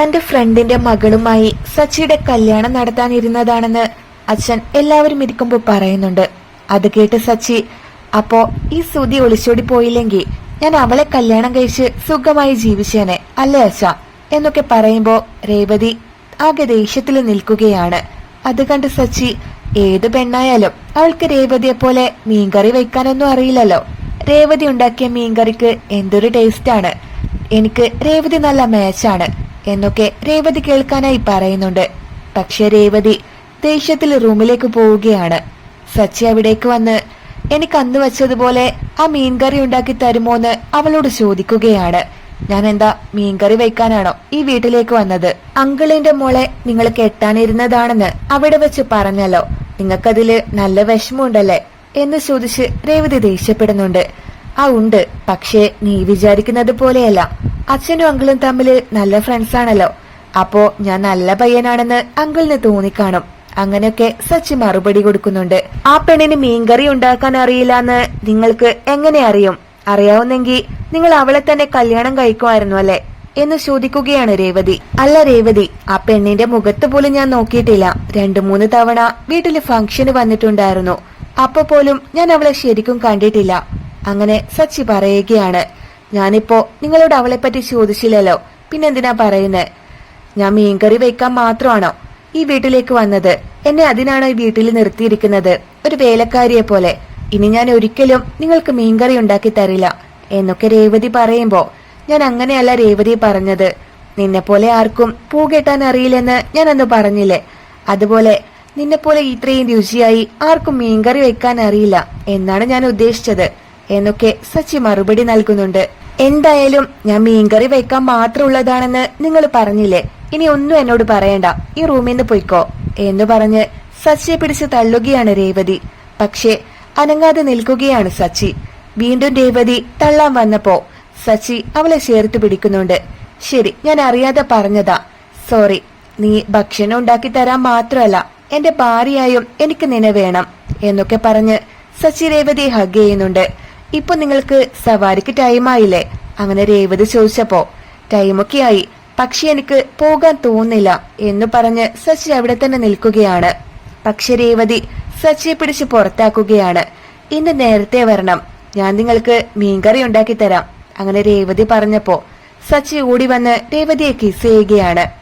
തന്റെ ഫ്രണ്ടിന്റെ മകളുമായി സച്ചിയുടെ കല്യാണം നടത്താനിരുന്നതാണെന്ന് അച്ഛൻ എല്ലാവരും ഇരിക്കുമ്പോൾ പറയുന്നുണ്ട്. അത് കേട്ട് സച്ചി അപ്പോ ഈ സുതി ഒളിച്ചോടി പോയില്ലെങ്കിൽ ഞാൻ അവളെ കല്യാണം കഴിച്ച് സുഖമായി ജീവിച്ചേനെ അല്ലേ അച്ഛ? എന്നൊക്കെ പറയുമ്പോ രേവതി ആകെ ദേഷ്യത്തിൽ നിൽക്കുകയാണ്. അത് കണ്ട് സച്ചി ഏത് പെണ്ണായാലും അവൾക്ക് രേവതിയെ പോലെ മീൻകറി വെക്കാനൊന്നും അറിയില്ലല്ലോ. രേവതി ഉണ്ടാക്കിയ മീൻകറിക്ക് എന്തൊരു ആണ്. എനിക്ക് രേവതി നല്ല മാച്ചാണ് എന്നൊക്കെ രേവതി കേൾക്കാനായി പറയുന്നുണ്ട്. പക്ഷെ രേവതി ദേഷ്യത്തിൽ റൂമിലേക്ക് പോവുകയാണ്. സച്ചി അവിടേക്ക് വന്ന് എനിക്ക് അന്ന് വെച്ചതുപോലെ ആ മീൻകറി ഉണ്ടാക്കി തരുമോന്ന് അവളോട് ചോദിക്കുകയാണ്. ഞാൻ എന്താ മീൻകറി വെക്കാനാണോ ഈ വീട്ടിലേക്ക് വന്നത്? അങ്കിളിന്റെ മോളെ നിങ്ങൾ കെട്ടാനിരുന്നതാണെന്ന് അവിടെ വെച്ച് പറഞ്ഞല്ലോ. നിങ്ങൾക്കതിൽ നല്ല വിഷമമുണ്ടല്ലേ? എന്ന് ചോദിച്ച് രേവതി ദേഷ്യപ്പെടുന്നുണ്ട്. ആ ഉണ്ട്. പക്ഷേ നീ വിചാരിക്കുന്നത് പോലെയല്ല. അച്ഛനും അങ്കിളും തമ്മിൽ നല്ല ഫ്രണ്ട്സ് ആണല്ലോ. അപ്പോ ഞാൻ നല്ല പയ്യനാണെന്ന് അങ്കിളിന് തോന്നിക്കാണും. അങ്ങനെയൊക്കെ സച്ചി മറുപടി കൊടുക്കുന്നുണ്ട്. ആ പെണ്ണിന് മീൻകറി ഉണ്ടാക്കാൻ അറിയില്ല എന്ന് നിങ്ങൾക്ക് എങ്ങനെ അറിയും? അറിയാവുന്നെങ്കിൽ നിങ്ങൾ അവളെ തന്നെ കല്യാണം കഴിക്കുമായിരുന്നു അല്ലെ? എന്ന് ചോദിക്കുകയാണ് രേവതി. അല്ല രേവതി ആ പെണ്ണിന്റെ മുഖത്ത് പോലും ഞാൻ നോക്കിയിട്ടില്ല. രണ്ടു മൂന്ന് തവണ വീട്ടിൽ ഫംഗ്ഷന് വന്നിട്ടുണ്ടായിരുന്നു. അപ്പൊ പോലും ഞാൻ അവളെ ശരിക്കും കണ്ടിട്ടില്ല. അങ്ങനെ സച്ചി പറയുകയാണ്. ഞാനിപ്പോ നിങ്ങളോട് അവളെ പറ്റി ചോദിച്ചില്ലല്ലോ. പിന്നെന്തിനാ പറയുന്നത് ഞാൻ മീൻകറി വെക്കാൻ മാത്രമാണോ ഈ വീട്ടിലേക്ക് വന്നത്? എന്നെ അതിനാണോ ഈ വീട്ടിൽ നിർത്തിയിരിക്കുന്നത്? ഒരു വേലക്കാരിയെ പോലെ. ഇനി ഞാൻ ഒരിക്കലും നിങ്ങൾക്ക് മീൻകറി ഉണ്ടാക്കി തരില്ല. എന്നൊക്കെ രേവതി പറയുമ്പോ ഞാൻ അങ്ങനെയല്ല രേവതി പറഞ്ഞത്. നിന്നെ പോലെ ആർക്കും പൂ കെട്ടാൻ അറിയില്ലെന്ന് ഞാൻ അന്ന് പറഞ്ഞില്ലേ? അതുപോലെ നിന്നെ പോലെ ഇത്രയും രുചിയായി ആർക്കും മീൻകറി വെക്കാൻ അറിയില്ല എന്നാണ് ഞാൻ ഉദ്ദേശിച്ചത്. എന്നൊക്കെ സച്ചി മറുപടി നൽകുന്നുണ്ട്. എന്തായാലും ഞാൻ മീൻകറി വെക്കാൻ മാത്രം ഉള്ളതാണെന്ന് നിങ്ങൾ പറഞ്ഞില്ലേ? ഇനി ഒന്നും എന്നോട് പറയണ്ട. ഈ റൂമിൽ നിന്ന് പൊയ്ക്കോ എന്ന് പറഞ്ഞ് സച്ചിയെ പിടിച്ച് തള്ളുകയാണ് രേവതി. പക്ഷേ അനങ്ങാതെ നിൽക്കുകയാണ് സച്ചി. വീണ്ടും രേവതി തള്ളാൻ വന്നപ്പോ സച്ചി അവളെ ചേർത്ത് പിടിക്കുന്നുണ്ട്. ശരി ഞാൻ അറിയാതെ പറഞ്ഞതാ. സോറി നീ ഭക്ഷണം ഉണ്ടാക്കി തരാൻ മാത്രമല്ല എന്റെ ഭാര്യയായും എനിക്ക് നിന്നെ വേണം എന്നൊക്കെ പറഞ്ഞ് സച്ചി രേവതി ഹഗ് ചെയ്യുന്നുണ്ട്. ഇപ്പൊ നിങ്ങൾക്ക് സവാരിക്ക് ടൈമായില്ലേ അങ്ങനെ രേവതി ചോദിച്ചപ്പോ ടൈമൊക്കെ ആയി. പക്ഷെ എനിക്ക് പോകാൻ തോന്നില്ല എന്ന് പറഞ്ഞ് സച്ചി അവിടെ തന്നെ നിൽക്കുകയാണ്. പക്ഷെ രേവതി സച്ചിയെ പിടിച്ച് പുറത്താക്കുകയാണ്. ഇന്ന് നേരത്തെ വരണം. ഞാൻ നിങ്ങൾക്ക് മീൻകറി ഉണ്ടാക്കി തരാം. അങ്ങനെ രേവതി പറഞ്ഞപ്പോ സച്ചി ഓടി വന്ന് രേവതിയെ കിസ് ചെയ്യുകയാണ്.